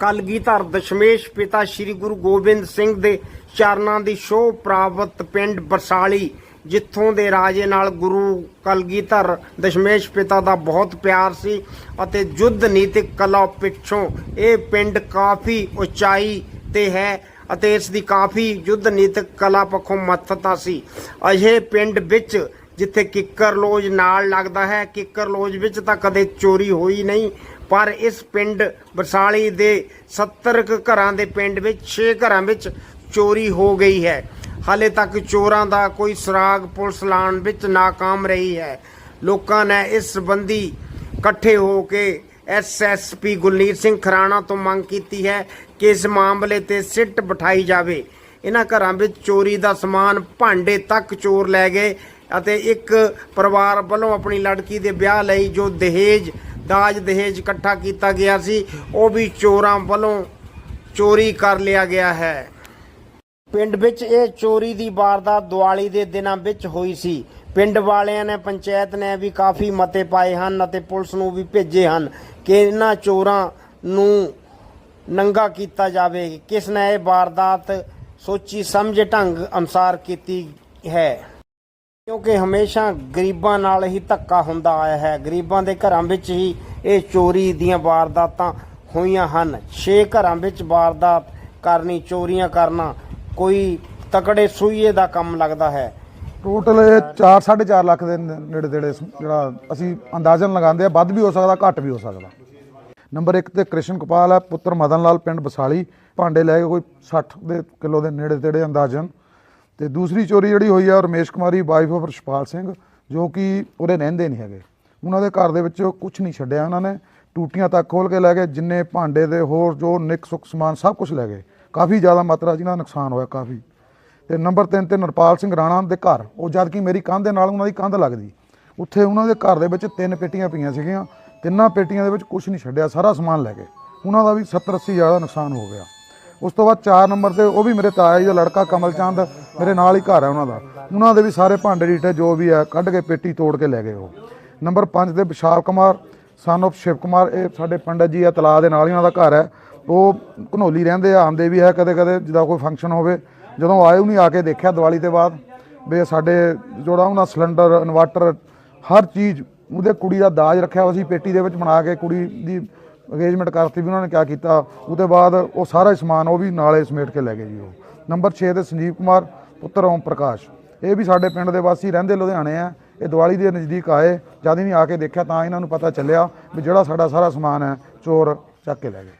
ਕਲਗੀਧਰ ਦਸ਼ਮੇਸ਼ ਪਿਤਾ ਸ੍ਰੀ ਗੁਰੂ ਗੋਬਿੰਦ ਸਿੰਘ ਦੇ ਚਰਨਾਂ ਦੀ ਸ਼ੋਭ ਪ੍ਰਾਪਤ ਪਿੰਡ ਬਰਸਾਲੀ, ਜਿੱਥੋਂ ਦੇ ਰਾਜੇ ਨਾਲ ਗੁਰੂ ਕਲਗੀਧਰ ਦਸ਼ਮੇਸ਼ ਪਿਤਾ ਦਾ ਬਹੁਤ ਪਿਆਰ ਸੀ ਅਤੇ ਯੁੱਧ ਨੀਤਿਕ ਕਲਾ ਪਿੱਛੋਂ ਇਹ ਪਿੰਡ ਕਾਫੀ ਉਚਾਈ ਤੇ ਹੈ ਅਤੇ ਇਸ ਦੀ ਕਾਫੀ ਯੁੱਧ ਨੀਤਿਕ ਕਲਾ ਪੱਖੋਂ ਮਹੱਤਤਾ ਸੀ। ਅਜੇ ਪਿੰਡ ਵਿੱਚ ਜਿੱਥੇ ਕਿੱਕਰ ਲੋਜ ਨਾਲ ਲੱਗਦਾ ਹੈ ਕਿੱਕਰ ਲੋਜ ਵਿੱਚ ਤਾਂ ਕਦੇ ਚੋਰੀ ਹੋਈ ਨਹੀਂ ਪਰ ਇਸ ਪਿੰਡ ਬਰਸਾਲੀ ਦੇ 70 ਘਰਾਂ ਦੇ ਪਿੰਡ ਵਿੱਚ 6 ਘਰਾਂ ਵਿੱਚ ਚੋਰੀ ਹੋ ਗਈ ਹੈ। ਹਾਲੇ ਤੱਕ ਚੋਰਾਂ ਦਾ ਕੋਈ ਸਰਾਗ ਪੁਲਿਸ ਲਾਣ ਵਿੱਚ ناਕਾਮ ਰਹੀ ਹੈ। ਲੋਕਾਂ ਨੇ ਇਸ ਸੰਬੰਧੀ ਇਕੱਠੇ ਹੋ ਕੇ ਐਸਐਸਪੀ ਗੁਲਨੀਤ ਸਿੰਘ ਖਰਾਣਾ ਤੋਂ ਮੰਗ ਕੀਤੀ ਹੈ ਕਿ ਇਸ ਮਾਮਲੇ ਤੇ ਸਿੱਟ ਬਿਠਾਈ ਜਾਵੇ। ਇਹਨਾਂ ਘਰਾਂ ਵਿੱਚ ਚੋਰੀ ਦਾ ਸਮਾਨ ਭਾਂਡੇ ਤੱਕ ਚੋਰ ਲੈ ਗਏ ਅਤੇ ਇੱਕ ਪਰਿਵਾਰ ਵੱਲੋਂ ਆਪਣੀ ਲੜਕੀ ਦੇ ਵਿਆਹ ਲਈ ਜੋ ਦਹੇਜ ਦਾਜ ਦਹੇਜ ਇਕੱਠਾ ਕੀਤਾ ਗਿਆ ਸੀ, ਉਹ ਵੀ ਚੋਰਾਂ ਵੱਲੋਂ ਚੋਰੀ ਕਰ ਲਿਆ ਗਿਆ ਹੈ। ਪਿੰਡ ਵਿੱਚ ਇਹ ਚੋਰੀ ਦੀ ਵਾਰਦਾਤ ਦੀਵਾਲੀ ਦੇ ਦਿਨਾਂ ਵਿੱਚ ਹੋਈ ਸੀ। ਪਿੰਡ ਵਾਲਿਆਂ ਨੇ, ਪੰਚਾਇਤ ਨੇ ਵੀ ਕਾਫੀ ਮਤੇ ਪਾਏ ਹਨ ਅਤੇ ਪੁਲਿਸ ਨੂੰ ਵੀ ਭੇਜੇ ਹਨ ਕਿ ਇਹਨਾਂ ਚੋਰਾਂ ਨੂੰ ਨੰਗਾ ਕੀਤਾ ਜਾਵੇ। ਕਿਸ ਨੇ ਇਹ ਵਾਰਦਾਤ ਸੋਚੀ ਸਮਝ ਢੰਗ ਅਨੁਸਾਰ ਕੀਤੀ ਹੈ? ਕਿਉਂਕਿ ਹਮੇਸ਼ਾ ਗਰੀਬਾਂ ਨਾਲ ਹੀ ਧੱਕਾ ਹੁੰਦਾ ਆਇਆ ਹੈ। ਗਰੀਬਾਂ ਦੇ ਘਰਾਂ ਵਿੱਚ ਹੀ ਇਹ ਚੋਰੀ ਦੀਆਂ ਵਾਰਦਾਤਾਂ ਹੋਈਆਂ ਹਨ। 6 ਘਰਾਂ ਵਿੱਚ ਵਾਰਦਾਤ ਕਰਨੀ, ਚੋਰੀਆਂ ਕਰਨਾ ਕੋਈ ਤਕੜੇ ਸੂਈਏ ਦਾ ਕੰਮ ਲੱਗਦਾ ਹੈ। ਟੋਟਲ ਇਹ 4 4.5 ਲੱਖ ਦੇ ਨੇੜੇ ਤੇੜੇ ਜਿਹੜਾ ਅਸੀਂ ਅੰਦਾਜ਼ਨ ਲਗਾਉਂਦੇ ਆ ਵੱਧ ਵੀ ਹੋ ਸਕਦਾ, ਘੱਟ ਵੀ ਹੋ ਸਕਦਾ। ਨੰਬਰ 1 ਤੇ ਕ੍ਰਿਸ਼ਨ ਗੋਪਾਲ ਹੈ, ਪੁੱਤਰ ਮਦਨ ਲਾਲ, ਪਿੰਡ ਬਸਾਲੀ, ਭਾਂਡੇ ਲੈ ਕੇ ਕੋਈ 60 ਦੇ ਕਿਲੋ ਦੇ ਨੇੜੇ ਤੇੜੇ ਅੰਦਾਜ਼ਨ। ਤੇ ਦੂਸਰੀ ਚੋਰੀ ਜਿਹੜੀ ਹੋਈ ਆ ਰਮੇਸ਼ ਕੁਮਾਰੀ ਵਾਈਫ ਆਫ ਰਸ਼ਪਾਲ ਸਿੰਘ, ਜੋ ਕਿ ਉਹਦੇ ਰਹਿੰਦੇ ਨਹੀਂ ਹੈਗੇ। ਉਹਨਾਂ ਦੇ ਘਰ ਦੇ ਵਿੱਚ ਕੁਝ ਨਹੀਂ ਛੱਡਿਆ ਉਹਨਾਂ ਨੇ। ਟੂਟੀਆਂ ਤੱਕ ਖੋਲ ਕੇ ਲੈ ਗਏ, ਜਿੰਨੇ ਭਾਂਡੇ ਦੇ ਹੋਰ ਜੋ ਨਿਕ ਸੁੱਕ ਸਮਾਨ ਸਭ ਕੁਝ ਲੈ ਗਏ। ਕਾਫੀ ਜ਼ਿਆਦਾ ਮਾਤਰਾ ਜਿਹਨਾਂ ਦਾ ਨੁਕਸਾਨ ਹੋਇਆ, ਕਾਫੀ। ਤੇ ਨੰਬਰ 3 ਤੇ ਨਰਪਾਲ ਸਿੰਘ ਰਾਣਾ ਦੇ ਘਰ, ਉਹ ਜਦ ਕਿ ਮੇਰੀ ਕੰਧ ਦੇ ਨਾਲ ਉਹਨਾਂ ਦੀ ਕੰਧ ਲੱਗਦੀ। ਉੱਥੇ ਉਹਨਾਂ ਦੇ ਘਰ ਦੇ ਵਿੱਚ ਤਿੰਨ ਪੇਟੀਆਂ ਪਈਆਂ ਸੀਗੀਆਂ। ਤਿੰਨਾਂ ਪੇਟੀਆਂ ਦੇ ਵਿੱਚ ਕੁਝ ਨਹੀਂ ਛੱਡਿਆ, ਸਾਰਾ ਸਮਾਨ ਲੈ ਗਏ। ਉਹਨਾਂ ਦਾ ਵੀ 70 80 ਜ਼ਿਆਦਾ ਨੁਕਸਾਨ ਹੋ ਗਿਆ। ਉਸ ਤੋਂ ਬਾਅਦ 4 ਨੰਬਰ ਤੇ ਉਹ ਵੀ ਮੇਰੇ ਤਾਇਆ ਜੀ ਦਾ ਲੜਕਾ ਕਮਲ ਚੰਦ, ਮੇਰੇ ਨਾਲ ਹੀ ਘਰ ਹੈ ਉਹਨਾਂ ਦਾ। ਉਹਨਾਂ ਦੇ ਵੀ ਸਾਰੇ ਭਾਂਡੇ ਰੀਟੇ ਜੋ ਵੀ ਹੈ ਕੱਢ ਕੇ ਪੇਟੀ ਤੋੜ ਕੇ ਲੈ ਗਏ ਉਹ। ਨੰਬਰ 5 ਤੇ ਵਿਸ਼ਾਲ ਕੁਮਾਰ ਸਨ of ਸ਼ਿਵ ਕੁਮਾਰ, ਇਹ ਸਾਡੇ ਪੰਡਤ ਜੀ ਆ, ਤਲਾਅ ਦੇ ਨਾਲ ਹੀ ਉਹਨਾਂ ਦਾ ਘਰ ਹੈ ਉਹ ਘਨੌਲੀ ਰਹਿੰਦੇ ਆ, ਆਉਂਦੇ ਵੀ ਹੈ ਕਦੇ ਕਦੇ ਜਦੋਂ ਕੋਈ ਫੰਕਸ਼ਨ ਹੋਵੇ। ਜਦੋਂ ਆਏ, ਉਹਨੇ ਆ ਕੇ ਦੇਖਿਆ ਦੀਵਾਲੀ ਦੇ ਬਾਅਦ ਵੀ ਸਾਡੇ ਜਿਹੜਾ ਉਹਨਾਂ ਸਿਲੰਡਰ, ਇਨਵਰਟਰ, ਹਰ ਚੀਜ਼ ਉਹਦੇ ਕੁੜੀ ਦਾ ਦਾਜ ਰੱਖਿਆ ਹੋਇਆ ਸੀ, ਪੇਟੀ ਦੇ ਵਿੱਚ ਬਣਾ ਕੇ ਕੁੜੀ ਦੀ ਅਗੇਜਮੈਂਟ ਕਰਤੀ ਵੀ ਉਹਨਾਂ ਨੇ ਕਿਆ ਕੀਤਾ, ਉਹਦੇ ਬਾਅਦ ਉਹ ਸਾਰਾ ਸਮਾਨ ਉਹ ਵੀ ਨਾਲੇ ਸਮੇਟ ਕੇ ਲੈ ਗਏ ਜੀ ਉਹ। ਨੰਬਰ 6 ਤੇ ਸੰਜੀਵ ਕੁਮਾਰ, ਪੁੱਤਰ ਓਮ ਪ੍ਰਕਾਸ਼। ਇਹ ਵੀ ਸਾਡੇ ਪਿੰਡ ਦੇ ਵਾਸੀ ਰਹਿੰਦੇ ਲੁਧਿਆਣੇ ਆ, ਇਹ ਦੀਵਾਲੀ ਦੇ ਨਜ਼ਦੀਕ ਆਏ, ਜਦ ਹੀ ਨਹੀਂ ਆ ਕੇ ਦੇਖਿਆ ਤਾਂ ਇਹਨਾਂ ਨੂੰ ਪਤਾ ਚੱਲਿਆ ਵੀ ਜਿਹੜਾ ਸਾਡਾ ਸਾਰਾ ਸਮਾਨ ਹੈ, ਚੋਰ ਚੱਕ ਕੇ ਲੈ ਗਏ।